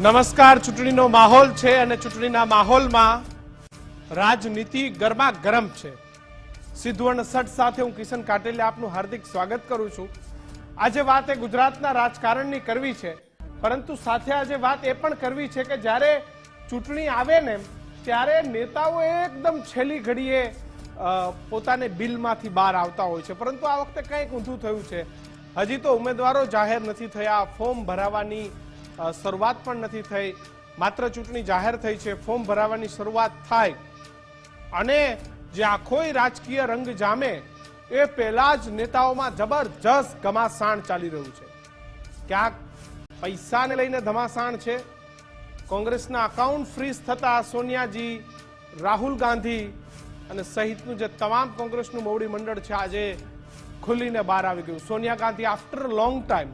નમસ્કાર, ચૂંટણીનો માહોલ છે અને ચૂંટણીના માહોલમાં રાજનીતિ ગરમા ગરમ છે. સિદ્ધવર્ણ સટ સાથે હું કિશન કાટેલે આપનું હાર્દિક સ્વાગત કરું છું. આજે વાત એ ગુજરાતના રાજકારણની કરવી છે, પરંતુ સાથે આજે વાત એ પણ કરવી છે કે જ્યારે ચૂંટણી આવે ને, ત્યારે નેતાઓ એકદમ છેલ્લી ઘડીએ પોતાને બિલમાંથી બહાર આવતા હોય છે. પરંતુ આ વખતે કંઈક ઊંધું થયું છે. હજી તો ઉમેદવારો જાહેર નથી થયા, ફોર્મ ભરાવાની શરૂઆત પણ નથી થઈ. માત્ર ચૂંટણી જાહેર થઈ છે, ફોર્મ ભરાવાની શરૂઆત થાય. અને જે આખોય રાજકીય રંગ જામે, એ પહેલા જ નેતાઓમાં જબરજસ્ત ઘમાસાણ ચાલી રહ્યું છે. ક્યાંક પૈસાને લઈને ધમાસાણ છે. કોંગ્રેસના અકાઉન્ટ ફ્રીઝ થતા સોનિયાજી, રાહુલ ગાંધી અને સહિતનું જે તમામ કોંગ્રેસનું મોવડી મંડળ છે, આજે ખુલીને બહાર આવી ગયું. Sonia Gandhi after long time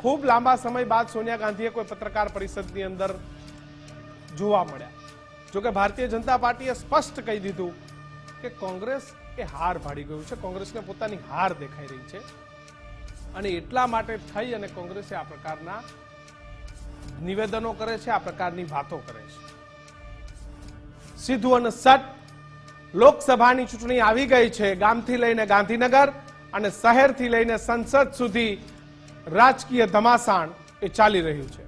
ખૂબ લાંબા સમય બાદ સોનિયા ગાંધીએ કોઈ પત્રકાર પરિષદની અંદર જોવા મળ્યા. જોકે ભારતીય જનતા પાર્ટીએ સ્પષ્ટ કહી દીધું કે કોંગ્રેસ એ હાર ભાડી ગયું છે. કોંગ્રેસને પોતાની હાર દેખાઈ રહી છે. અને એટલા માટે થઈ અને કોંગ્રેસે આ પ્રકારના નિવેદનો કરે છે, આ પ્રકારની વાતો કરે છે. સીધું અને સટ લોકસભાની ચૂંટણી આવી ગઈ છે ગામથી લઈને ગાંધીનગર અને શહેરથી લઈને સંસદ સુધી રાજકીય ધમાસાણ એ ચાલી રહ્યું છે.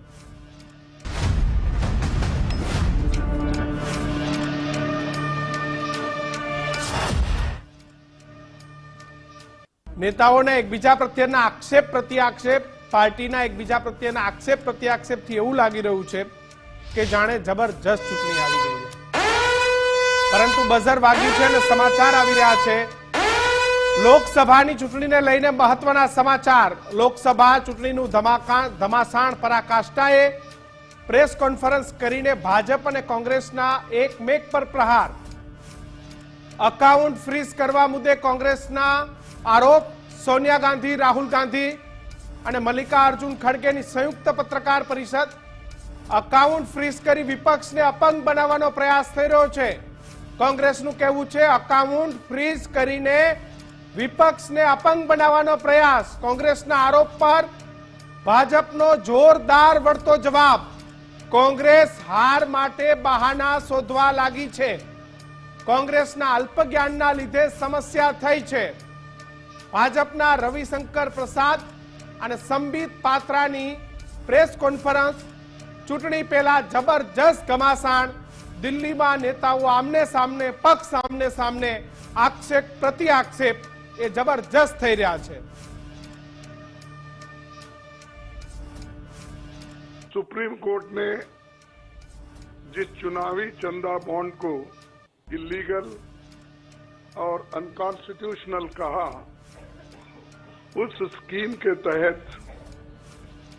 નેતાઓને એકબીજા પ્રત્યેના આક્ષેપ પ્રત્યાક્ષેપ, પાર્ટીના એકબીજા પ્રત્યેના આક્ષેપ પ્રત્યાક્ષેપથી એવું લાગી રહ્યું છે કે જાણે જબરજસ્ત ચૂંટણી આવી ગઈ છે. પરંતુ બઝર વાગ્યું છે અને સમાચાર આવી રહ્યા છે લોકસભાની ચૂંટણીને લઈને મહત્વના સમાચાર. લોકસભા ચૂંટણીનું ધમાકા, ધમાસાણ પરાકાષ્ઠાએ પ્રેસ કોન્ફરન્સ કરીને ભાજપ અને કોંગ્રેસના એક મેક પર પ્રહાર. અકાઉન્ટ ફ્રીઝ કરવા મુદ્દે કોંગ્રેસના આરોપ સોનિયા ગાંધી, રાહુલ ગાંધી અને મલ્લિકાર્જુન ખડગેની સંયુક્ત પત્રકાર પરિષદ. અકાઉન્ટ ફ્રીઝ કરી વિપક્ષને અપંગ બનાવવાનો પ્રયાસ થઈ રહ્યો છે. કોંગ્રેસનું કહેવું છે, અકાઉન્ટ ફ્રીઝ કરીને વિપક્ષને અપંગ બનાવવાનો પ્રયાસ કોંગ્રેસના આરોપ પર ભાજપનો જોરદાર વળતો જવાબ. કોંગ્રેસ હાર માટે બહાના શોધવા લાગી છે. કોંગ્રેસના અલ્પજ્ઞાનના લીધે સમસ્યા થઈ છે. ભાજપના રવિશંકર પ્રસાદ અને સંબિત પાત્રાની પ્રેસ કોન્ફરન્સ, ચૂંટણી પહેલા જબરજસ્ત ઘમાસાણ, દિલ્હીમાં નેતાઓ આમને સામને, પક્ષ સામને સામને આક્ષેપ, પ્રતિ આક્ષેપ એ જબરજસ્ત થઈ રહ્યા છે सुप्रीम कोर्ट ने जिस चुनावी चंदा बॉन्ड को इलीगल और अनकॉन्स्टिट्यूशनल कहा उस स्कीम के तहत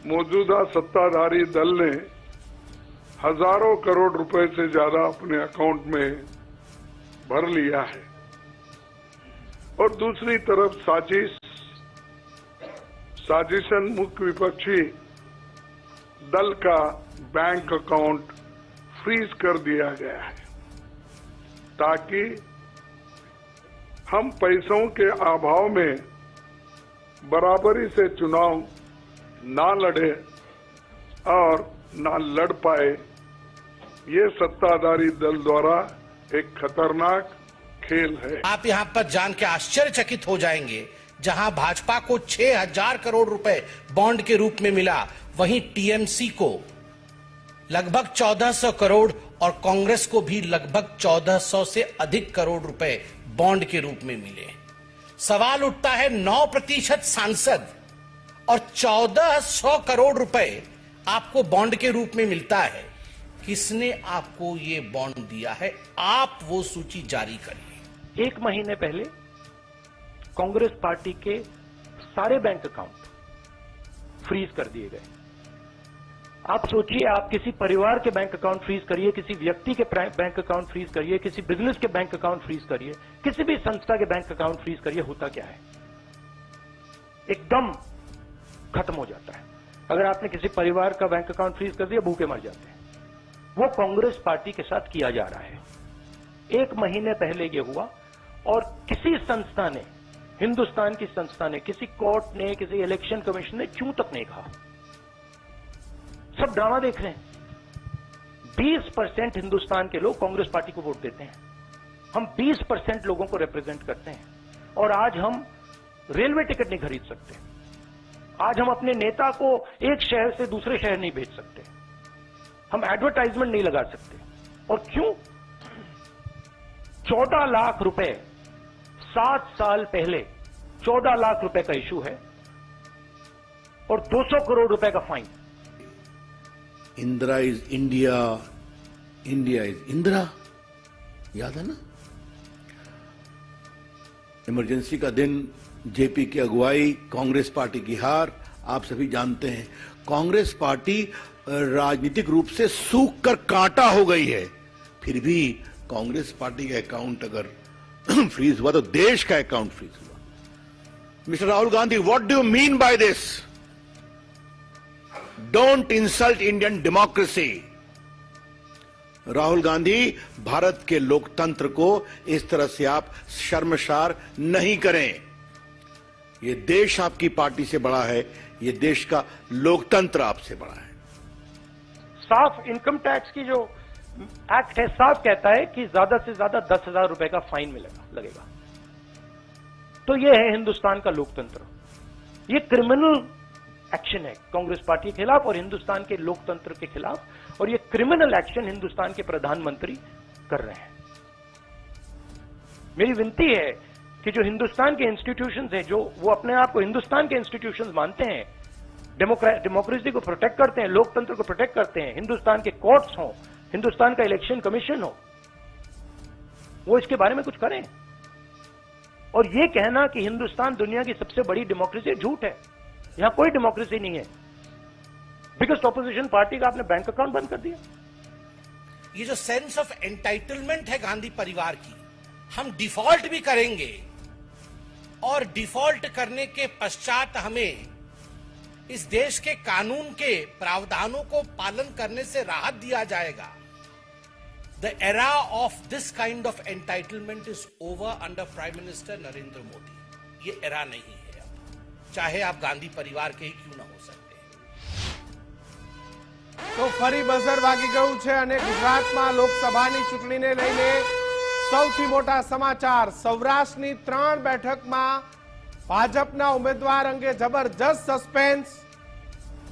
मौजूदा सत्ताधारी दल ने हजारों करोड़ रुपए से ज्यादा अपने अकाउंट में भर लिया है और दूसरी तरफ़ साजिश, साजिशन मुख्य विपक्षी दल का बैंक अकाउंट फ्रीज कर दिया गया है, ताकि हम पैसों के अभाव में बराबरी से चुनाव ना लड़े और ना लड़ पाए। ये सत्ताधारी दल द्वारा एक खतरनाक खेल है। आप यहाँ पर जान के आश्चर्यचकित हो जाएँगे। जहाँ भाजपा को 6000 करोड़ रुपए बॉन्ड के रूप में मिला, वहीं टीएमसी को लगभग 1400 करोड़ और कांग्रेस को भी लगभग 1400 से अधिक करोड़ रुपए बॉन्ड के रूप में मिले। सवाल उठता है 9 प्रतिशत सांसद और 1400 करोड़ रुपए आपको बॉन्ड के रूप में मिलता है। किसने आपको ये बॉन्ड दिया है? आप वो सूची जारी करिए। एक महीने पहले कांग्रेस पार्टी के सारे बैंक अकाउंट फ्रीज कर दिए गए। आप सोचिए, आप किसी परिवार के बैंक अकाउंट फ्रीज करिए, किसी व्यक्ति के बैंक अकाउंट फ्रीज करिए, किसी बिज़नेस के बैंक अकाउंट फ्रीज करिए, किसी भी संस्था के बैंक अकाउंट फ्रीज करिए, होता क्या है? एकदम खत्म हो जाता है। अगर आपने किसी परिवार का बैंक अकाउंट फ्रीज कर दिया, भूखे मर जाते हैं। वो कांग्रेस पार्टी के साथ किया जा रहा है। एक महीने पहले यह हुआ और किसी संस्था ने, हिंदुस्तान की संस्था ने, किसी कोर्ट ने, किसी इलेक्शन कमीशन ने क्यों तक नहीं कहा? सब ड्रामा देख रहे हैं। 20 परसेंट हिंदुस्तान के लोग कांग्रेस पार्टी को वोट देते हैं। हम 20 परसेंट लोगों को रिप्रेजेंट करते हैं। और आज हम रेलवे टिकट नहीं खरीद सकते। आज हम अपने नेता को एक शहर से दूसरे शहर नहीं भेज सकते। हम एडवर्टाइजमेंट नहीं लगा सकते। और क्यों? चौदह लाख रुपए सात साल पहले चौदह लाख रुपए का इशू है और 200 करोड़ रुपए का fine Indira is India India is Indira. याद है ना? इमरजेंसी का दिन, जेपी की अगुवाई, कांग्रेस पार्टी की हार, आप सभी जानते हैं। कांग्रेस पार्टी राजनीतिक रूप से सूख कर कांटा हो गई है। फिर भी कांग्रेस पार्टी का अकाउंट अगर फ्रीज हुआ तो देश का अकाउंट फ्रीज हुआ। Mister Rahul Gandhi what do you mean by this don't insult Indian democracy Rahul Gandhi Bharat के लोकतंत्र को इस तरह से आप शर्मसार नहीं करें। ये देश आपकी पार्टी से बड़ा है, ये देश का लोकतंत्र आपसे बड़ा है। साफ़ इनकम टैक्स की जो एक्ट है साफ़ कहता है कि ज़्यादा से ज़्यादा दस हज़ार रुपए का फाइन मिलेगा, लगेगा। तो ये है हिंदुस्तान का लोकतंत्र। ये क्रिमिनल एक्शन है, कांग्रेस पार्टी के खिलाफ और हिंदुस्तान के लोकतंत्र के खिलाफ, और ये क्रिमिनल एक्शन हिंदुस्तान के प्रधानमंत्री कर रहे हैं। मेरी विनती है कि जो हिंदुस्तान के इंस्टीट्यूशन हैं, जो वो अपने आप को हिंदुस्तान के इंस्टीट्यूशन मानते हैं डेमोक्रेसी को प्रोटेक्ट करते हैं, लोकतंत्र को प्रोटेक्ट करते हैं, हिंदुस्तान के कोर्ट्स हो हिंदुस्तान का इलेक्शन कमीशन हो। वो इसके बारे में कुछ करें। और ये कहना कि हिंदुस्तान दुनिया की सबसे बड़ी डेमोक्रेसी झूठ है। यहाँ कोई डेमोक्रेसी नहीं है। बिगेस्ट ऑपोजिशन पार्टी का आपने बैंक अकाउंट बंद कर दिया। ये जो सेंस ऑफ़ एंटाइटलमेंट है गांधी परिवार की, हम डिफ़ॉल्ट भी करेंगे। और डिफ़ॉल्ट करने के पश्चात हमें इस देश के कानून के प्रावधानों को पालन करने से राहत दिया जाएगा। the era of this kind of entitlement is over under prime minister Narendra Modi ये एरा नहीं है अब चाहे आप गांधी परिवार के ही क्यों ना हो सकते તો ફરી બઝર વાગી ગયું છે અને ગુજરાતમાં લોકસભાની ચૂંટણીને લઈને સૌથી મોટા સમાચાર સૌરાષ્ટ્રની ત્રણ બેઠકમાં ભાજપના ઉમેદવાર અંગે જબરજસ્ત સસ્પેન્સ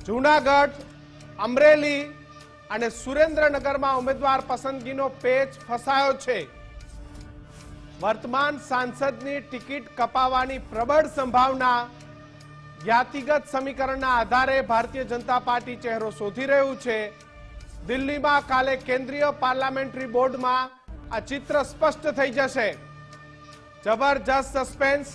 જૂનાગઢ અમરેલી અને સુરેન્દ્રનગરમાં ઉમેદવાર પસંદગીનો પેચ ફસાયો છે. વર્તમાન સાંસદની ટિકિટ કપાવવાની પ્રબળ સંભાવના જ્ઞાતિગત સમીકરણના આધારે ભારતીય જનતા પાર્ટી ચહેરો શોધી રહ્યું છે. દિલ્હીમાં કાલે કેન્દ્રીય પાર્લામેન્ટરી બોર્ડમાં આ ચિત્ર સ્પષ્ટ થઈ જશે. જબરજસ્ત સસ્પેન્સ,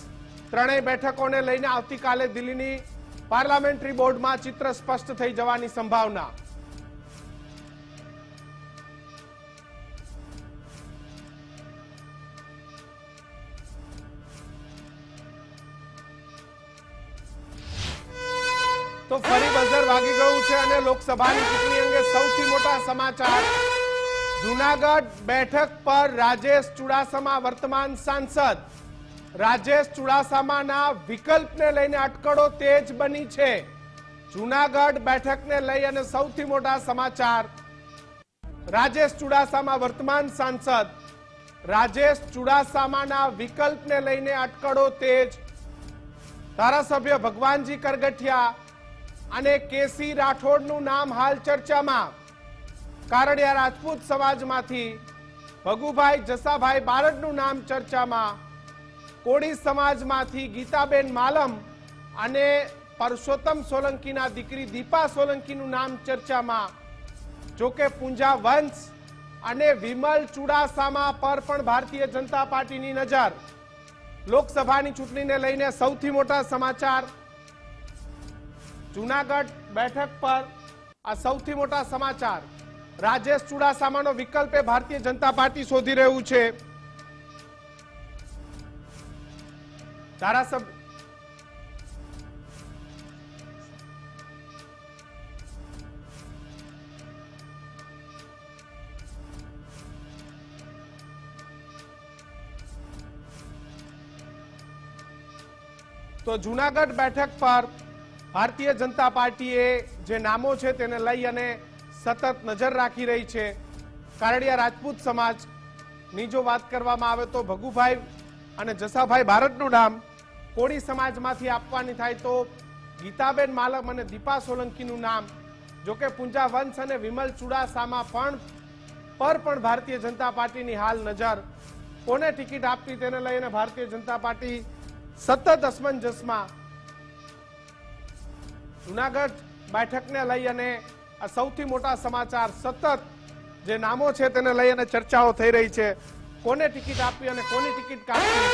ત્રણેય બેઠકોને લઈને આવતીકાલે દિલ્હીની પાર્લામેન્ટરી બોર્ડમાં ચિત્ર સ્પષ્ટ થઈ જવાની સંભાવના. તો ફરી બઝર વાગી ગયું છે અને લોકસભાની ચૂંટણી અંગે સૌથી મોટા સમાચાર. જુનાગઢ બેઠક પર રાજેશ ચુડાસમા વર્તમાન સાંસદ. રાજેશ ચુડાસમાના વિકલ્પને લઈને અટકળો તેજ બની છે. જુનાગઢ બેઠકને લઈ અને સૌથી મોટા સમાચાર. રાજેશ ચુડાસમા વર્તમાન સાંસદ. રાજેશ ચુડાસમાના વિકલ્પને લઈને અટકળો તેજ. ધારાસભ્ય ભગવાનજી કરગઠિયા અને કેસી રાઠોડનું નામ હાલ ચર્ચામાં. કારડિયા રાજપૂત સમાજમાંથી ભગુભાઈ જસાભાઈ બારડનું નામ ચર્ચામાં. કોળી સમાજમાંથી ગીતાબેન માલમ અને પરસોત્તમ સોલંકીના દીકરી દીપા સોલંકીનું નામ ચર્ચામાં. જોકે પૂંજા વંશ અને વિમલ ચુડાસામા પર પણ ભારતીય જનતા પાર્ટીની નજર. લોકસભાની ચૂંટણીને લઈને સૌથી મોટા સમાચાર જુનાગઢ બેઠક પર આ સૌથી મોટા સમાચાર. રાજેશ ચુડાસામાનો વિકલ્પ એ ભારતીય જનતા પાર્ટી શોધી રહ્યું છે. ધારાસભ્ય તો જુનાગઢ બેઠક પર ભારતીય જનતા પાર્ટીએ જે નામો છે તેને લઈ અને સતત નજર રાખી રહી છે. કારડિયા રાજપૂત સમાજની જો વાત કરવામાં આવે તો ભગુભાઈ અને જસાભાઈ ભારતનું નામ કોળી સમાજમાંથી આપવાની થાય તો ગીતાબેન માલમ અને દીપા સોલંકીનું નામ. જોકે પુંજા વંશ અને વિમલ ચુડાસામાં પણ, પર પણ ભારતીય જનતા પાર્ટીની હાલ નજર. કોને ટિકિટ આપવી તેને લઈને ભારતીય જનતા પાર્ટી સતત અસમંજસમાં જુનાગઢ બેઠકને લઈ અને આ સૌથી મોટા સમાચાર સતત જે નામો છે તેને લઈ અને ચર્ચાઓ થઈ રહી છે. કોને ટિકિટ આપવી અને કોની ટિકિટ કાપવી?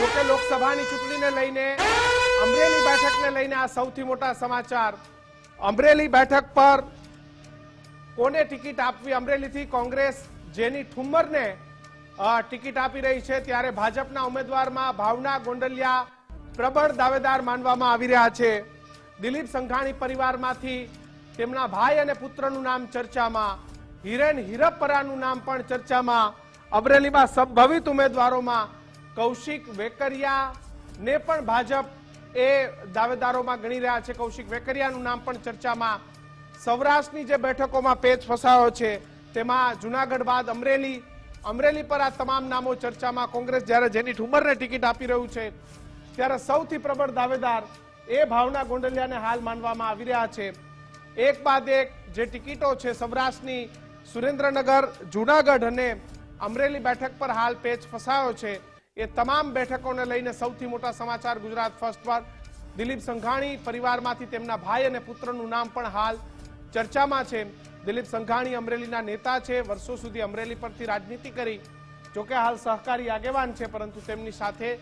જોકે લોકસભાની ચૂંટણીને લઈને, અમરેલી બેઠકને લઈને આ સૌથી મોટા સમાચાર. અમરેલી બેઠક પર કોને ટિકિટ આપવી? અમરેલીથી કોંગ્રેસ જેની ઠુમ્મરને ટિકિટ આપી રહી છે, ત્યારે ભાજપના ઉમેદવારમાં ભાવના ગોંડલિયા પ્રબળ દાવેદાર માનવામાં આવી રહ્યા છે. દિલીપ સંઘાણી પરિવારમાંથી તેમના ભાઈ અને પુત્રનું નામ ચર્ચામાં, હિરેન હિરપરાનું નામ પણ ચર્ચામાં, અમરેલીમાં સંભવિત ઉમેદવારોમાં કૌશિક વેકરિયા ને પણ ભાજપ એ દાવેદારોમાં ગણી રહ્યા છે. કૌશિક વેકરિયાનું નામ પણ ચર્ચામાં. સૌરાષ્ટ્રની જે બેઠકોમાં પેચ ફસાયો છે, તેમાં જુનાગઢ બાદ અમરેલી અમરેલી પર આ તમામ નામો ચર્ચામાં કોંગ્રેસ જ્યારે જેની ઠુમરને ટિકિટ આપી રહ્યું છે ત્યારે સૌથી પ્રબળ દાવેદાર એ ભાવના ગોંડલિયાને હાલ માનવામાં આવી રહ્યા છે. એક બાદ એક જે ટિકિટો છે સૌરાષ્ટ્રની સુરેન્દ્રનગર, જુનાગઢ અને અમરેલી બેઠક પર હાલ પેચ ફસાયો છે. એ તમામ બેઠકોને લઈને સૌથી મોટા સમાચાર ગુજરાત ફર્સ્ટ પર. દિલીપ સંઘાણી પરિવારમાંથી તેમના ભાઈ અને પુત્રનું નામ પણ હાલ ચર્ચામાં છે. દિલીપ સંઘાણી અમરેલીના નેતા છે, વર્ષો સુધી અમરેલી પરથી રાજનીતિ કરી. જોકે હાલ સહકારી આગેવાન છે, પરંતુ તેમની સાથે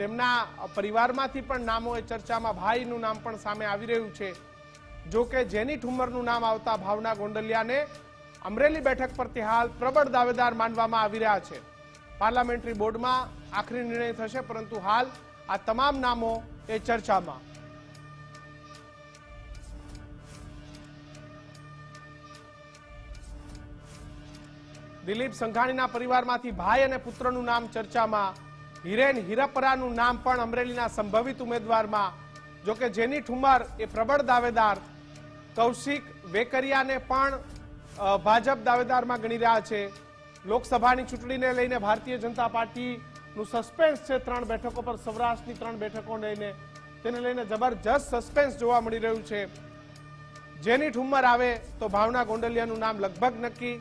તેમના પરિવારમાંથી પણ નામો એ ચર્ચામાં ભાઈનું નામ પણ સામે આવી રહ્યું છે. જો કે જેની ઠુમરનું નામ આવતા ભાવના ગોંડલિયાને અમરેલી બેઠક પરથી હાલ પ્રબળ દાવેદાર માનવામાં આવી રહ્યા છે. પાર્લામેન્ટરી બોર્ડમાં આખરી નિર્ણય થશે, પરંતુ હાલ આ તમામ નામો એ ચર્ચામાં. દિલીપ સંઘાણીના પરિવારમાંથી ભાઈ અને પુત્રનું નામ ચર્ચામાં હિરેન હિરપરાનું નામ પણ અમરેલીના સંભવિત ઉમેદવારમાં. જોકે જેની ઠુમર એ પ્રબળ દાવેદાર. કૌશિક વેકરિયાને પણ ભાજપ દાવેદારમાં ગણી રહ્યા છે. લોકસભાની ચૂંટણીને લઈને ભારતીય જનતા પાર્ટીનું સસ્પેન્સ છે ત્રણ બેઠકો પર, સૌરાષ્ટ્રની ત્રણ બેઠકો લઈને. તેને લઈને જબરજસ્ત સસ્પેન્સ જોવા મળી રહ્યું છે. જેની ઠુમ્મર આવે તો ભાવના ગોંડલિયાનું નામ લગભગ નક્કી.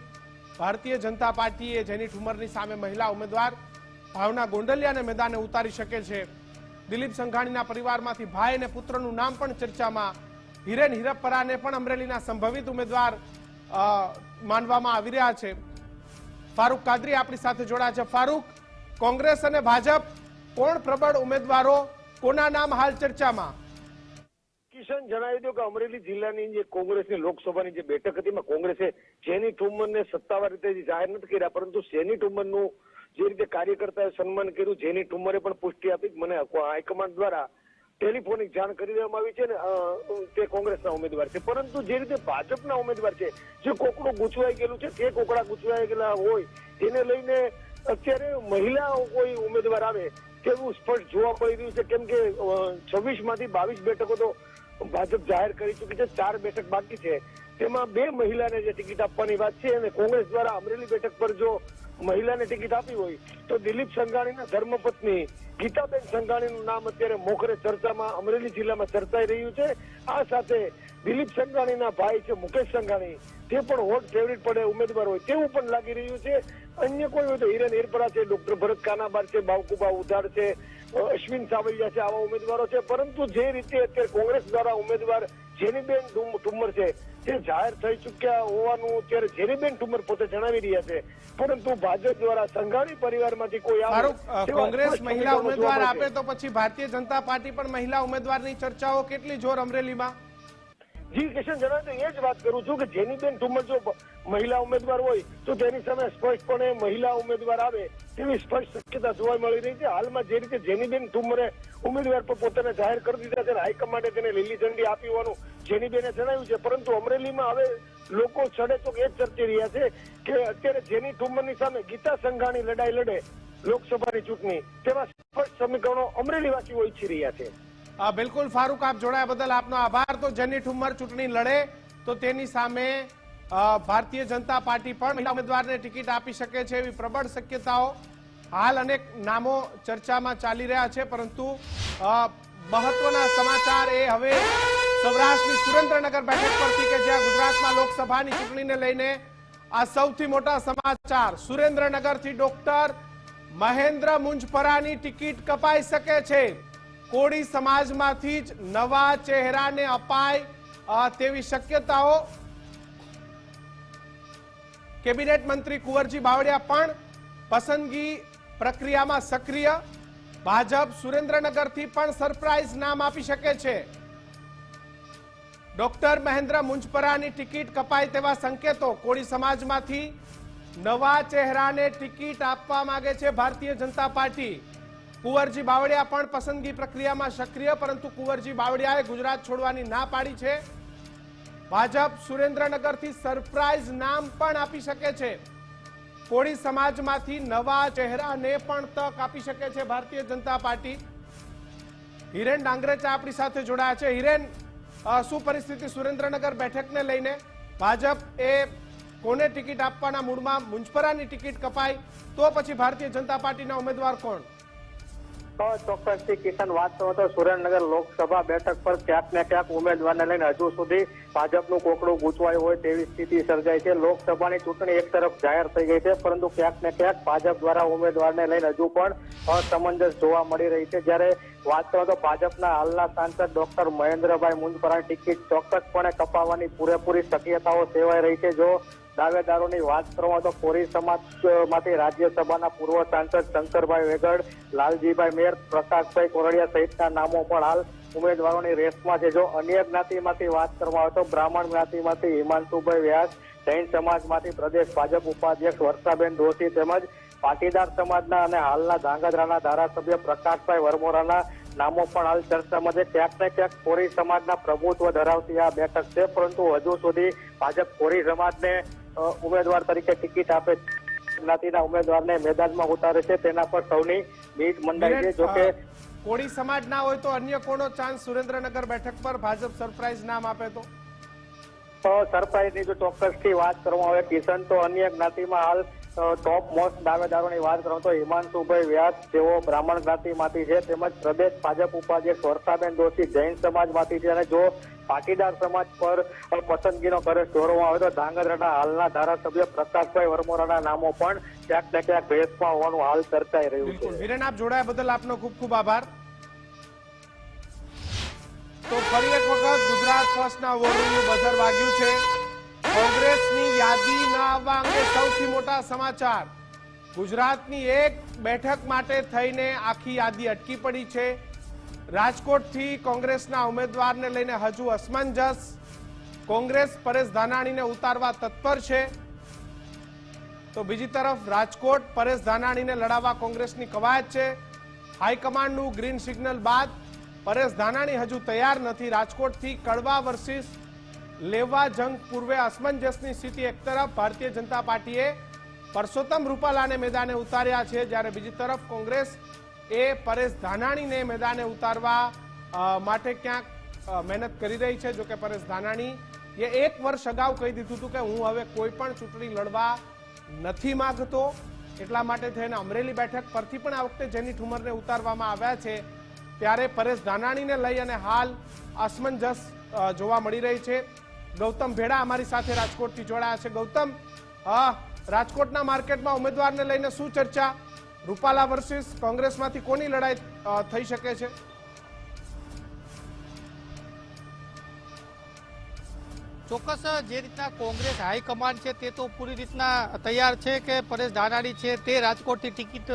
ભારતીય જનતા પાર્ટીએ જેની ઠુમરની સામે મહિલા ઉમેદવાર ભાવના ગોંડલિયાને મેદાને ઉતારી શકે છે. દિલીપ સંઘાણીના પરિવારમાંથી ભાઈ અને પુત્રનું નામ પણ ચર્ચામાં. હિરેન હિરપ્પરાને પણ અમરેલીના સંભવિત ઉમેદવાર માનવામાં આવી રહ્યા છે. ફારૂક કાદરી આપણી સાથે જોડાયા છે. ફારૂક, કોંગ્રેસ અને ભાજપ કોણ પ્રબળ ઉમેદવારો, કોના નામ હાલ ચર્ચામાં? કિશન જણાવી દો કે અમરેલી જિલ્લાની જે કોંગ્રેસની લોકસભાની જે બેઠક હતી, એમાં કોંગ્રેસે જેની ઠુમ્મરને સત્તાવાર રીતે જાહેર નથી કર્યા, પરંતુ સેની ઠુમ્મરનું જે રીતે કાર્યકર્તાએ સન્માન કર્યું, જેની ઠુમ્મરે પણ પુષ્ટિ આપી મને હાઈકમાન્ડ દ્વારા ટેલિફોનિક જાણ કરી દેવામાં આવી છે ને તે કોંગ્રેસના ઉમેદવાર છે. પરંતુ જે રીતે ભાજપના ઉમેદવાર છે, જે કોકડું ગૂંચવાઈ ગયેલું છે, તે કોકડા ગૂંચવાઈ ગયેલા હોય, તેને લઈને અત્યારે મહિલાઓ કોઈ ઉમેદવાર આવે તેવું સ્પષ્ટ જોવા મળી રહ્યું છે. કેમ કે છવ્વીસમાંથી બાવીસ બેઠકો તો ભાજપ જાહેર કરી ચૂકી છે, ચાર બેઠક બાકી છે. તેમાં બે મહિલાને જે ટિકિટ આપવાની વાત છે અને કોંગ્રેસ દ્વારા અમરેલી બેઠક પર જો મહિલાને ટિકિટ આપી હોય, તો દિલીપ સંઘાણીના ધર્મપત્ની ગીતાબેન સંઘાણીનું નામ અત્યારે મોખરે ચર્ચામાં અમરેલી જિલ્લામાં ચર્ચાઈ રહ્યું છે. આ સાથે દિલીપ સંઘાણીના ભાઈ છે મુકેશ સંઘાણી, તે પણ હોટ ફેવરિટ પડે ઉમેદવાર હોય તેવું પણ લાગી રહ્યું છે. અન્ય કોઈ હોય તો હિરેન હિરપરા છે, ડોક્ટર ભરત કાનાબાર છે, બાવકુબા ઉધાર છે અશ્વિન સાવલિયા છે આવા ઉમેદવારો છે. પરંતુ જે રીતે અત્યારે કોંગ્રેસ દ્વારા ઉમેદવાર જેનીબેન ઠુમ- ઠુમ્મર છે તે જાહેર થઈ ચુક્યા હોવાનું અત્યારે જેનીબેન ઠુમ્મર પોતે જણાવી રહ્યા છે. પરંતુ ભાજપ દ્વારા સંઘાણી પરિવારમાંથી કોઈ કોંગ્રેસ મહિલા ઉમેદવાર આપે તો પછી ભારતીય જનતા પાર્ટી પણ મહિલા ઉમેદવારની ચર્ચાઓ કેટલી જોર અમરેલીમાં? જી, કિશન તો એ જ વાત કરું છું કે જેની બેન ઠુમ્મર જો મહિલા ઉમેદવાર હોય, તો તેની સામે સ્પષ્ટપણે મહિલા ઉમેદવાર આવે તેવી સ્પષ્ટ શક્યતા જોવા મળી રહી છે. હાલમાં જે રીતે જેનીબેન ઠુમ્મરે ઉમેદવાર પર પોતાને જાહેર કરી દીધા છે હાઈકમાન્ડે તેને લીલી ઝંડી આપી હોવાનું જેનીબેને જણાવ્યું છે. પરંતુ અમરેલીમાં હવે લોકો ચડે તો એ જ ચર્ચી રહ્યા છે કે અત્યારે જેની ઠુમ્મરની સામે ગીતા સંઘાણી લડાઈ લડે લોકસભાની ચૂંટણી તેવા સ્પષ્ટ સમીકરણો અમરેલીવાસીઓ ઈચ્છી રહ્યા છે. બિલકુલ. ફારૂક, આપ જોડાયા બદલ આપનો આભાર. તો જેની ઠુમ્મર ચૂંટણી લડે તો તેની સામે ભારતીય જનતા પાર્ટી પણ ઉમેદવારને ટિકિટ આપી શકે છે એવી પ્રબળ શક્યતાઓ હાલ અનેક નામો ચર્ચામાં ચાલી રહ્યા છે. પરંતુ મહત્વના સમાચાર એ હવે સૌરાષ્ટ્રની સુરેન્દ્રનગર બેઠક પરથી કે જ્યાં ગુજરાતમાં લોકસભાની ચૂંટણીને લઈને આ સૌથી મોટા સમાચાર. સુરેન્દ્રનગરથી ડોક્ટર મહેન્દ્ર મુંજપરાની ટિકિટ કપાઈ શકે છે. કોળી સમાજમાંથી જ નવા ચહેરાને અપાય તેવી શક્યતાઓ. કેબિનેટ મંત્રી કુંવરજી બાવળિયા પણ પસંદગી પ્રક્રિયામાં સક્રિય. ભાજપ સુરેન્દ્રનગરથી પણ સરપ્રાઇઝ નામ આપી શકે છે. ડોક્ટર મહેન્દ્ર મુંજપરાની ટિકિટ કપાય તેવા સંકેતો કોળી સમાજમાંથી નવા ચહેરાને ટિકિટ આપવા માંગે છે ભારતીય જનતા પાર્ટી. કુંવરજી બાવળિયા પણ પસંદગી પ્રક્રિયામાં સક્રિય, પરંતુ કુંવરજી બાવળિયાએ ગુજરાત છોડવાની ના પાડી છે. ભાજપ સુરેન્દ્રનગરથી સરપ્રાઇઝ નામ પણ આપી શકે છે. કોળી સમાજમાંથી નવા ચહેરાને પણ તક આપી શકે છે ભારતીય જનતા પાર્ટી. હિરેન ડાંગરેચા આપણી સાથે જોડાયા છે. હિરેન શું પરિસ્થિતિ સુરેન્દ્રનગર બેઠકને લઈને? ભાજપ એ કોને ટિકિટ આપવાના મૂડમાં? મુંજપરાની ટિકિટ કપાય તો પછી ભારતીય જનતા પાર્ટીના ઉમેદવાર કોણ? ચોક્કસથી કિશન વાત કરો તો સુરેન્દ્રનગર લોકસભા બેઠક પર ક્યાંક ને ક્યાંક ઉમેદવારને લઈને હજુ સુધી ભાજપનું કોકડું ગૂંચવાયું હોય તેવી સ્થિતિ સર્જાઈ છે. લોકસભાની ચૂંટણી એક તરફ જાહેર થઈ ગઈ છે, પરંતુ ક્યાંક ને ક્યાંક ભાજપ દ્વારા ઉમેદવારને લઈને હજુ પણ અસમંજસ જોવા મળી રહી છે. જ્યારે વાત કરો તો ભાજપના હાલના સાંસદ ડોક્ટર મહેન્દ્રભાઈ મુંજપરાની ટિકિટ ચોક્કસપણે કપાવવાની પૂરેપૂરી શક્યતાઓ સેવાઈ રહી છે. જો દાવેદારોની વાત કરવામાં તો કોરી સમાજમાંથી રાજ્યસભાના પૂર્વ સાંસદ શંકરભાઈ વેગડ, લાલજીભાઈ મેર, પ્રકાશભાઈ કોરડિયા સહિતના નામો પણ હાલ ઉમેદવારોની રેસમાં છે. જો અન્ય જ્ઞાતિમાંથી વાત કરવામાં આવે તો બ્રાહ્મણ જ્ઞાતિમાંથી હિમાંશુભાઈ વ્યાસ, જૈન સમાજમાંથી પ્રદેશ ભાજપ ઉપાધ્યક્ષ વર્ષાબેન દોશી તેમજ પાટીદાર સમાજના અને હાલના ધાંગધ્રાના ધારાસભ્ય પ્રકાશભાઈ વરમોરાના નામો પણ હાલ ચર્ચામાં છે. ક્યાંક ને ક્યાંક કોરી સમાજના પ્રભુત્વ ધરાવતી આ બેઠક છે, પરંતુ હજુ સુધી ભાજપ કોરી સમાજને ઉમેદવાર તરીકે ટિકિટ આપે. જ્ઞાતિના ઉમેદવારને મેદાનમાં ઉતારે છે. તેના પર સૌની બીટ મંડાઈ છે. જોકે કોળી સમાજ ના હોય તો અન્ય કોનો ચાન્સ સુરેન્દ્રનગર બેઠક પર? ભાજપ સરપ્રાઇઝ નામ આપે તો? સરપ્રાઈઝની જો ચોક્કસથી વાત કરવામાં આવે કિશન તો અન્ય જ્ઞાતિમાં હાલ ટોપ મોસ્ટ દાવેદારોની વાત કરું તો હિમાંશુભાઈ વ્યાસ, જેઓ બ્રાહ્મણ જ્ઞાતિમાંથી છે, તેમજ પ્રદેશ ભાજપ ઉપાધ્યક્ષ વર્ષાબેન દોશી જૈન સમાજમાંથી છે, અને જો પાટીદાર સમાજ પર પસંદગીનો કરેશ દોરવામાં આવે તો ધાંગધ્રાના હાલના ધારાસભ્ય પ્રકાશભાઈ વરમોરાના નામો પણ ક્યાંક ને ક્યાંક ભેસમાં હોવાનું હાલ ચર્ચાઈ રહ્યું છે. વિરેન, આપ જોડાયા બદલ આપનો ખૂબ ખૂબ આભાર. તો ફરી એક વખત ગુજરાત ફર્સ્ટના વોર્ડનું બઝર વાગ્યું છે. કોંગ્રેસની યાદી ન સૌથી મોટા સમાચાર. ગુજરાતની એક બેઠક માટે થઈને આખી યાદી અટકી પડી છે. રાજકોટથી કોંગ્રેસના ઉમેદવારને લઈને હજુ અસમંજસ. કોંગ્રેસ પરેશ ધાનાણીને ઉતારવા તત્પર છે. તો બીજી તરફ રાજકોટ પરેશ ધાનાણીને લડાવવા કોંગ્રેસની કવાયત છે. હાઈકમાન્ડનું ગ્રીન સિગ્નલ બાદ પરેશ ધાનાણી હજુ તૈયાર નથી. રાજકોટથી કડવા વર્સિસ લેવા જંગ પૂર્વે અસમંજસની સ્થિતિ એક તરફ ભારતીય જનતા પાર્ટીએ પરસોત્તમ રૂપાલાને મેદાને ઉતાર્યા છે, જ્યારે બીજી તરફ કોંગ્રેસ એ પરેશ ધાનાણીને મેદાને ઉતારવા માટે ક્યાંક મહેનત કરી રહી છે, જોકે પરેશ ધાનાણી એ એક વર્ષ અગાઉ કહી દીધું હતું કે હું હવે કોઈ પણ ચૂંટણી લડવા નથી માંગતો, એટલા માટે થઈને અમરેલી બેઠક પરથી પણ આ વખતે જેની ઠુમરને ઉતારવામાં આવ્યા છે, ત્યારે પરેશ ધાનાણીને લઈ અને હાલ અસમંજસ જોવા મળી રહી છે. ગૌતમ ભેડા અમારી સાથે રાજકોટથી જોડાયા છે. ગૌતમ, હા, રાજકોટના માર્કેટમાં ઉમેદવારને લઈને શું ચર્ચા? રૂપાલા વર્સિસ કોંગ્રેસમાંથી કોની લડાઈ થઈ શકે છે? ચોક્કસ, જે રીતના કોંગ્રેસ હાઈકમાન્ડ છે તે તો પૂરી રીતના તૈયાર છે કે પરેશ ધાનાણી છે તે રાજકોટથી ટિકિટ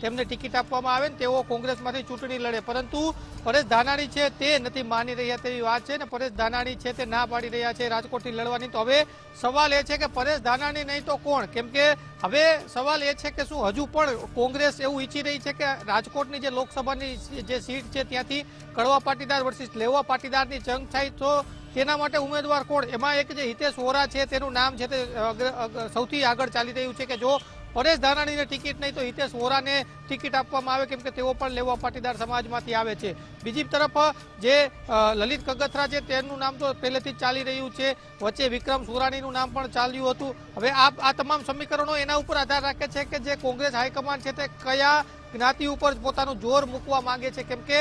તેમને ટિકિટ આપવામાં આવે ને તેઓ કોંગ્રેસમાંથી ચૂંટણી લડે. પરંતુ પરેશ ધાનાણી છે તે નથી માની રહ્યા તેવી વાત છે ને પરેશ ધાનાણી છે તે ના પાડી રહ્યા છે રાજકોટથી લડવાની. તો હવે સવાલ એ છે કે પરેશ ધાનાણી નહીં તો કોણ? કેમ કે હવે સવાલ એ છે કે શું હજુ પણ કોંગ્રેસ એવું ઈચ્છી રહી છે કે રાજકોટની જે લોકસભાની જે સીટ છે ત્યાંથી કડવા પાટીદાર વર્સિસ લેવા પાટીદારની જંગ થાય તો તેના માટે ઉમેદવાર કોણ? એમાં એક જે હિતેશ વોરા છે, તેનું નામ છે તે સૌથી આગળ ચાલી રહ્યું છે કે જો પરેશ ધાનાણીને ટિકિટ નહીં, તો હિતેશ વોરાને ટિકિટ આપવામાં આવે, કેમ કે તેઓ પણ લેવા પાટીદાર સમાજમાંથી આવે છે. બીજી તરફ, જે લલિત કગથરા છે, તેનું નામ તો પહેલેથી જ ચાલી રહ્યું છે. વચ્ચે વિક્રમ સુરાણીનું નામ પણ ચાલ્યું હતું. હવે આ આ તમામ સમીકરણો એના ઉપર આધાર રાખે છે કે જે કોંગ્રેસ હાઈકમાન્ડ છે તે કયા જ્ઞાતિ ઉપર પોતાનું જોર મૂકવા માંગે છે. કેમ કે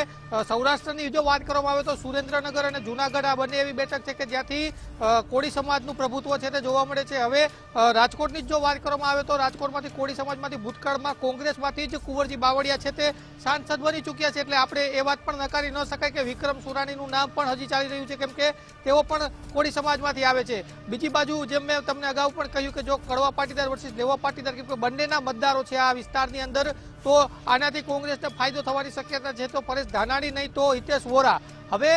સૌરાષ્ટ્રની જો વાત કરવામાં આવે તો સુરેન્દ્રનગર અને જુનાગઢ આ બંને એવી બેઠક છે કે જ્યાંથી કોળી સમાજનું પ્રભુત્વ છે તે જોવા મળે છે. હવે રાજકોટની જ જો વાત કરવામાં આવે તો રાજકોટમાંથી, કોળી સમાજમાંથી, ભૂતકાળમાં કોંગ્રેસમાંથી જ કુંવરજી બાવળિયા છે તે સાંસદ બની ચૂક્યા છે. એટલે આપણે એ વાત પણ નકારી ન શકાય કે વિક્રમ સુરાણીનું નામ પણ હજી ચાલી રહ્યું છે. કેમ કે, તેઓ પણ કોળી સમાજમાંથી આવે છે. બીજી બાજુ જેમ મેં તમને અગાઉ પણ કહ્યું કે જો કડવા પાટીદાર વર્સિસ લેવા પાટીદાર, કેમ કે બંનેના મતદારો છે આ વિસ્તારની અંદર, તો આનાથી કોંગ્રેસને ફાયદો થવાની શક્યતા છે તો પરેશ ધાનાણી નહીં તો હિતેશ વોરા. હવે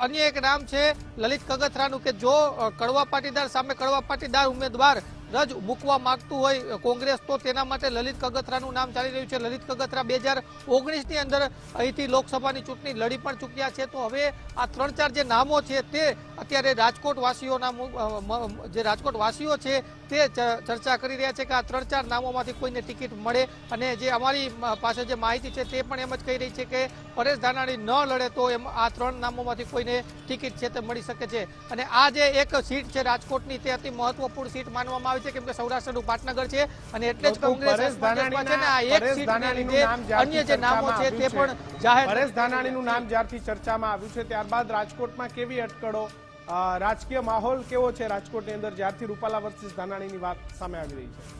અન્ય એક નામ છે લલિત કગથરાનું કે જો કડવા પાટીદાર સામે કડવા પાટીદાર ઉમેદવાર રજ મૂકવા માંગતું હોય કોંગ્રેસ તો તેના માટે લલિત કગથરાનું નામ ચાલી રહ્યું છે. લલિત કગથરા બે હજાર ઓગણીસની અંદર અહીંથી લોકસભાની ચૂંટણી લડી પણ ચૂક્યા છે. તો હવે આ ત્રણ ચાર જે નામો છે તે અત્યારે રાજકોટ વાસીઓના મુ- અ, મ- જે રાજકોટ વાસીઓ છે તે ચર્ચા કરી રહ્યા છે કે આ ત્રણ ચાર નામોમાંથી કોઈને ટિકિટ મળે અને જે અમારી પાસે જે માહિતી છે તે પણ એમ જ કહી રહી છે કે પરેશ ધાનાણી ન લડે તો એમ આ ત્રણ નામોમાંથી કોઈને ટિકિટ છે તે મળી શકે છે. અને આ જે એક સીટ છે રાજકોટની તે અતિ મહત્વપૂર્ણ સીટ માનવામાં આવે છે કેમ કે સૌરાષ્ટ્રનું પાટનગર છે અને એટલે જ કોંગ્રેસ છે ને આ એક સીટને લીધે નામ અન્ય જે નામો છે તે પણ જાહેર પરેશ ધાનાણીનું નામ જ્યારથી ચર્ચામાં આવ્યું છે ત્યારબાદ રાજકોટમાં કેવી અટકળો? રાજકીય માહોલ કેવો છે રાજકોટની અંદર જ્યારથી રૂપાલા વર્સિસ ધાનાણીની વાત સામે આવી રહી છે?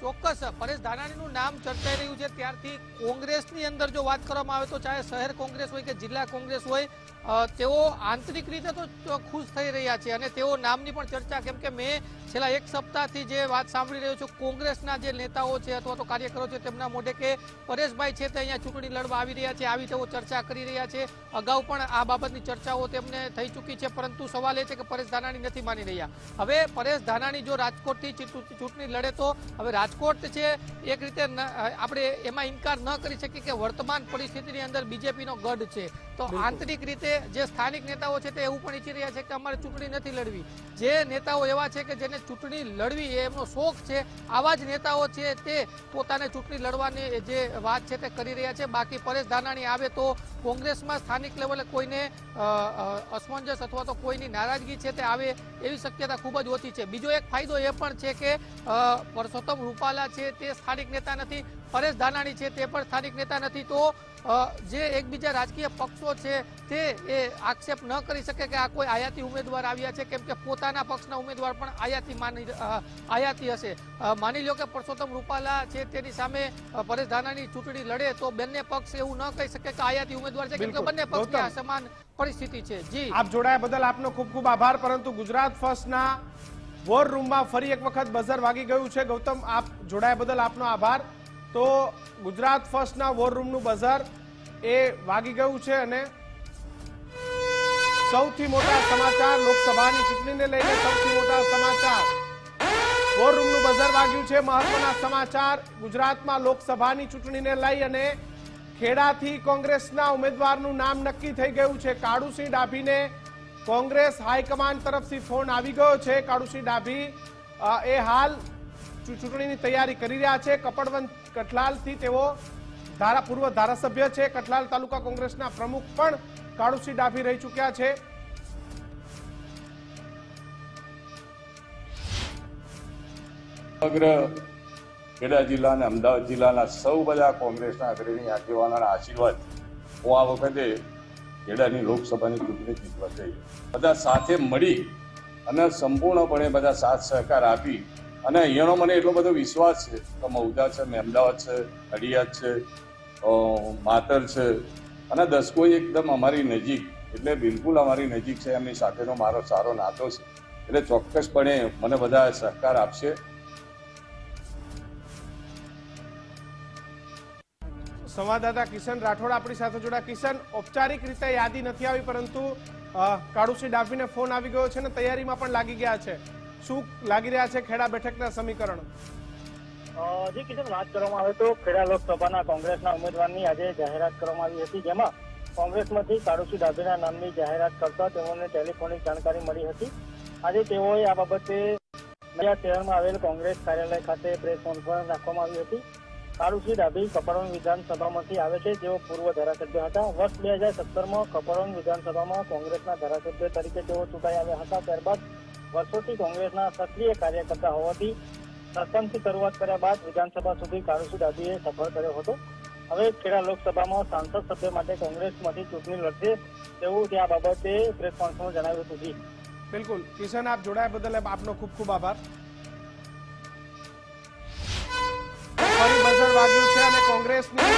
ચોક્કસ પરેશ ધાનાણીનું નામ ચર્ચાઈ રહ્યું છે ત્યારથી કોંગ્રેસની અંદર જો વાત કરવામાં આવે તો ચાહે શહેર કોંગ્રેસ હોય કે જિલ્લા કોંગ્રેસ હોય તેઓ આંતરિક રીતે તો ખુશ થઈ રહ્યા છે અને તેઓ નામની પણ ચર્ચા કેમ કે મેં છેલ્લા એક સપ્તાહથી જે વાત સાંભળી રહ્યો છું કોંગ્રેસના જે નેતાઓ છે અથવા તો કાર્યકરો છે તેમના મોઢે કે પરેશભાઈ છે તે અહીંયા ચૂંટણી લડવા આવી રહ્યા છે આવી તેઓ ચર્ચા કરી રહ્યા છે. અગાઉ પણ આ બાબતની ચર્ચાઓ તેમને થઈ ચૂકી છે પરંતુ સવાલ એ છે કે પરેશ ધાનાણી નથી માની રહ્યા. હવે પરેશ ધાનાણી જો રાજકોટથી ચૂંટણી લડે તો હવે રાજકોટ છે એક રીતે આપણે એમાં ઇનકાર ન કરી શકીએ કે વર્તમાન પરિસ્થિતિની અંદર બીજેપીનો ગઢ છે. તો આંતરિક રીતે જે સ્થાનિક નેતાઓ છે તે એવું પણ ઈચ્છી રહ્યા છે કે અમારે ચૂંટણી નથી લડવી. જે નેતાઓ એવા છે કે જેને ચૂંટણી લડવી એ એમનો શોખ છે, આવા જ નેતાઓ છે તે પોતાને ચૂંટણી લડવાની જે વાત છે તે કરી રહ્યા છે. બાકી પરેશ ધાનાણી આવે તો કોંગ્રેસમાં સ્થાનિક લેવલે કોઈને અસમંજસ અથવા તો કોઈની નારાજગી છે તે આવે એવી શક્યતા ખૂબ જ ઓછી છે. બીજો એક ફાયદો એ પણ છે કે પરસોત્તમ રૂપાલા છે તે સ્થાનિક નેતા નથી પરેશ ધાનાણી છે તે પણ સ્થાનિક નેતા નથી. તો જે એકબીજા રાજકીય પક્ષો છે તે એ આક્ષેપ ન કરી શકે કે આ કોઈ આયાતી ઉમેદવાર આવ્યા છે કેમ કે પોતાના પક્ષના ઉમેદવાર પણ આયાતી માની આયાતી હશે. માની લો કે પરસોત્તમ રૂપાલા છે તેની સામે પરેશ ધાનાણી ચૂંટણી લડે તો બંને પક્ષ એવું ન કહી શકે કે આયાતી ઉમેદવાર છે કેમ કે બંને પક્ષની સમાન પરિસ્થિતિ છે. જી. આપ જોડાયા બદલ આપનો ખૂબ ખૂબ આભાર પરંતુ ગુજરાત ફર્સ્ટના વોર રૂમમાં ફરી એક વખત બઝર વાગી ગયું છે. ગૌતમ આપ જોડાયા બદલ આપનો આભાર. તો ગુજરાત ફર્સ્ટના વોર રૂમનું બઝર એ વાગી ગયું છે અને સૌથી મોટા સમાચાર લોકસભાની ચૂંટણીને લઈને સૌથી મોટા સમાચાર. વોર રૂમનું બઝર વાગ્યું છે. મહત્વના સમાચાર ગુજરાતમાં લોકસભાની ચૂંટણીને લઈ અને ખેડાથી કોંગ્રેસના ઉમેદવારનું નામ નક્કી થઈ ગયું છે. કાળુસિંહ ડાભીને કોંગ્રેસ હાઈકમાન્ડ તરફથી ફોન આવી ગયો છે. કાળુસિંહ ડાભી એ હાલ ચૂંટણીની તૈયારી કરી રહ્યા છે. કપડવંત કઠલાલથી તેઓ ધારા, પૂર્વ ધારાસભ્ય છે. કઠલાલ તાલુકા કોંગ્રેસના પ્રમુખ પણ કાળુસી ડાભી રહી ચૂક્યા છે. સમગ્ર ખેડા જિલ્લા અને અમદાવાદ જિલ્લાના સૌ બધા કોંગ્રેસના અગ્રણી આગેવાનોના આશીર્વાદ હું આ વખતે ખેડાની લોકસભાની ચૂંટણી જીતવા જઈ બધા સાથે મળી અને સંપૂર્ણપણે બધા સાથ સહકાર આપી અને અહીંયાનો મને એટલો બધો વિશ્વાસ છે કે મૌદા છે મહેમદાવાદ છે, અડિયાદ છે માતર છે. અને દસકોઈ એકદમ અમારી નજીક, એટલે બિલકુલ અમારી નજીક છે, એમની સાથેનો મારો સારો નાતો છે. એટલે ચોક્કસપણે મને બધા સહકાર આપશે. સંવાદદાતા કિશન રાઠોડ આપણી સાથે જોડા કિશન, ઔપચારિક રીતે યાદી નથી આવી, પરંતુ કાળુસિંહ ડાભીને ફોન આવી ગયો છે ને તૈયારીમાં પણ લાગી ગયા છે. શું લાગી રહ્યા છે ખેડા બેઠકના સમીકરણ? જે કિશન, વાત કરવામાં આવે તો ખેડા લોકસભાના કોંગ્રેસના ઉમેદવારની આજે જાહેરાત કરવામાં આવી હતી, જેમાં કોંગ્રેસમાંથી કાળુસિંહ ડાભીના નામની જાહેરાત કરતા તેઓને ટેલિફોનિક જાણકારી મળી હતી. આજે તેઓએ આ બાબતે નડિયાદ શહેરમાં આવેલ કોંગ્રેસ કાર્યાલય ખાતે પ્રેસ કોન્ફરન્સ રાખવામાં આવી હતી. કાળુસિંહ ડાભી કપડવંજ વિધાનસભામાંથી આવે છે, જેઓ પૂર્વ ધારાસભ્ય હતા. વર્ષ બે હજાર સત્તરમાં કપડવંજ વિધાનસભામાં કોંગ્રેસના ધારાસભ્ય તરીકે તેઓ ચૂંટાઈ આવ્યા હતા. ત્યારબાદ વર્ષોથી કોંગ્રેસના સક્રિય કાર્યકર્તા હોવાથી સરપંચથી શરૂઆત કર્યા બાદ વિધાનસભા સુધી કારુસુ દાદીએ સફળ કર્યો હતો. હવે ખેડા લોકસભામાં સાંસદ સભ્ય માટે કોંગ્રેસમાંથી ચૂંટણી લડશે તેવું ત્યાં બાબતે પ્રેસ કોન્ફરન્સમાં જણાવ્યું હતું. બિલકુલ. કિશન, આપ જોડાયા બદલ આપનો ખૂબ ખૂબ આભાર. વાગ્યું છે અને કોંગ્રેસની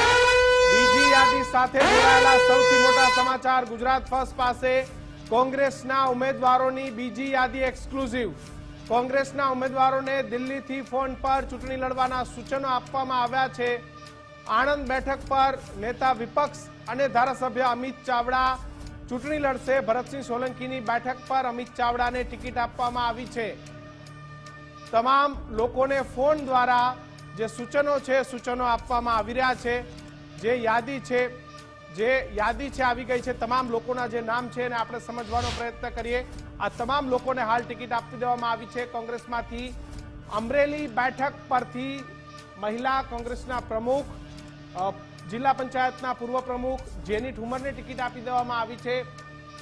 બીજી યાદી સાથે જોડાયેલા સૌથી મોટા સમાચાર ગુજરાત ફર્સ્ટ પાસે કોંગ્રેસના ઉમેદવારોની બીજી યાદી એક્સક્લુઝિવ. કોંગ્રેસના ઉમેદવારોને દિલ્હીથી ફોન પર ચૂંટણી લડવાના સૂચનો આપવામાં આવ્યા છે. આણંદ બેઠક પર નેતા વિપક્ષ અને ધારાસભ્ય અમિત ચાવડા ચૂંટણી લડશે. ભરતસિંહ સોલંકીની બેઠક પર અમિત ચાવડાને ટિકિટ આપવામાં આવી છે. તમામ લોકોને ફોન દ્વારા જે સૂચનો છે, સૂચનો આપવામાં આવી રહ્યા છે. જે યાદી છે જે યાદી છે આવી ગઈ છે, તમામ લોકોના જે નામ છે એને આપણે સમજવાનો પ્રયત્ન કરીએ. આ તમામ લોકોને હાલ ટિકિટ આપી દેવામાં આવી છે. કોંગ્રેસમાંથી અમરેલી બેઠક પરથી મહિલા કોંગ્રેસના પ્રમુખ જિલ્લા પંચાયતના પૂર્વ પ્રમુખ જેની ઠુમરને ટિકિટ આપી દેવામાં આવી છે.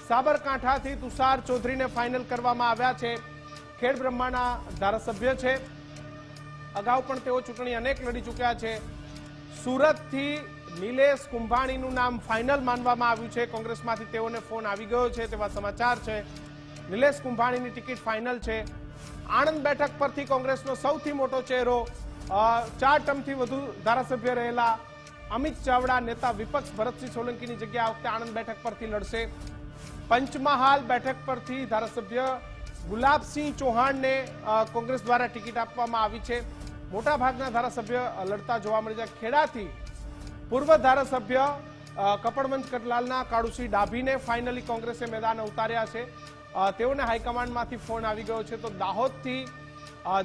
સાબરકાંઠાથી તુષાર ચૌધરીને ફાઇનલ કરવામાં આવ્યા છે. ખેડ બ્રહ્માના ધારાસભ્ય છે. અગાઉ પણ તેઓ ચૂંટણી અનેક લડી ચૂક્યા છે. સુરતથી નિલેશ કુંભાણીનું નામ ફાઇનલ માનવામાં આવ્યું છે. કોંગ્રેસમાંથી તેઓને ફોન આવી ગયો છે. તેવા સમાચાર છે. નિલેશ કુંભાણીની ટિકિટ ફાઇનલ છે. આણંદ બેઠક પરથી કોંગ્રેસનો સૌથી મોટો ચહેરો ચાર ટર્મથી વધુ ધારાસભ્ય રહેલા અમિત ચાવડા, નેતા વિપક્ષ ભરતસિંહ સોલંકીની જગ્યા આ વખતે આણંદ બેઠક પરથી લડશે. પંચમહાલ બેઠક પરથી ધારાસભ્ય ગુલાબસિંહ ચૌહાણને કોંગ્રેસ દ્વારા ટિકિટ આપવામાં આવી છે. મોટાભાગના ધારાસભ્ય લડતા જોવા મળી છે. ખેડાથી પૂર્વ ધારાસભ્ય અ, કટલાલના કાળુસી ડાભીને ફાઇનલી કોંગ્રેસે મેદાને ઉતાર્યા છે. તેઓને હાઈકમાન્ડમાંથી ફોન આવી ગયો છે. તો દાહોદથી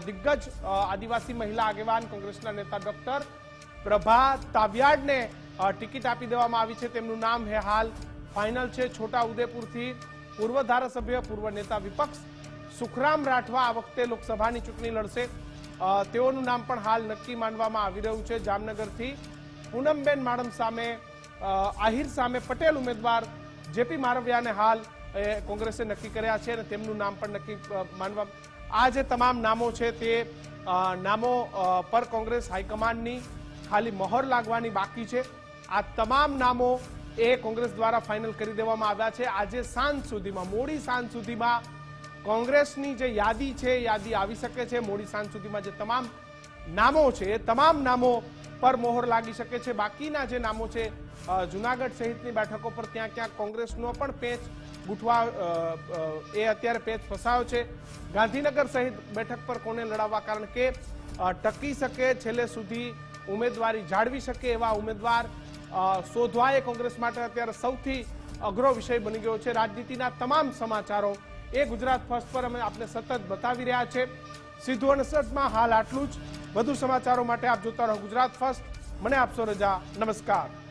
દિગ્ગજ આદિવાસી મહિલા આગેવાન કોંગ્રેસના નેતા ડોક્ટર પ્રભા તાવ્યાડને ટિકિટ આપી દેવામાં આવી છે. તેમનું નામ હે હાલ ફાઇનલ છે. છોટા ઉદેપુરથી પૂર્વ ધારાસભ્ય પૂર્વ નેતા વિપક્ષ સુખરામ રાઠવા આ વખતે લોકસભાની ચૂંટણી લડશે. તેઓનું નામ પણ હાલ નક્કી માનવામાં આવી રહ્યું છે. જામનગરથી પૂનમબેન માડમ સામે આહિર સામે પટેલ ઉમેદવાર જેપી મારવિયાને હાલ કોંગ્રેસે નક્કી કર્યા છે અને તેમનું નામ પણ નક્કી માનવા, આ જે તમામ નામો છે તે નામો પર કોંગ્રેસ હાઈકમાન્ડની ખાલી મહોર લાગવાની બાકી છે. આ તમામ નામો એ કોંગ્રેસ દ્વારા ફાઇનલ કરી દેવામાં આવ્યા છે. આજે સાંજ સુધીમાં, મોડી સાંજ સુધીમાં કોંગ્રેસની જે યાદી છે યાદી આવી શકે છે. મોડી સાંજ સુધીમાં જે તમામ નામો છે, એ તમામ નામો પર મોહર લાગી શકે છે. બાકીના જે નામો છે જુનાગઢ સહિતની બેઠકો પર ત્યાં ક્યાંક કોંગ્રેસનો પણ પેચ ગૂંઠવા એ અત્યારે પેચ ફસાયો છે. ગાંધીનગર સહિત બેઠક પર કોને લડાવવા? કારણ કે ટકી શકે છેલ્લે સુધી ઉમેદવારી જાળવી શકે એવા ઉમેદવાર શોધવા એ કોંગ્રેસ માટે અત્યારે સૌથી અઘરો વિષય બની ગયો છે. રાજનીતિના તમામ સમાચારો એ ગુજરાત ફર્સ્ટ પર અમે આપને સતત બતાવી રહ્યા છે. સીધું અણસઠમાં હાલ આટલું જ. વધુ સમાચારો માટે આપ જોતા રહો ગુજરાત ફર્સ્ટ. મને આપશો રજા. નમસ્કાર.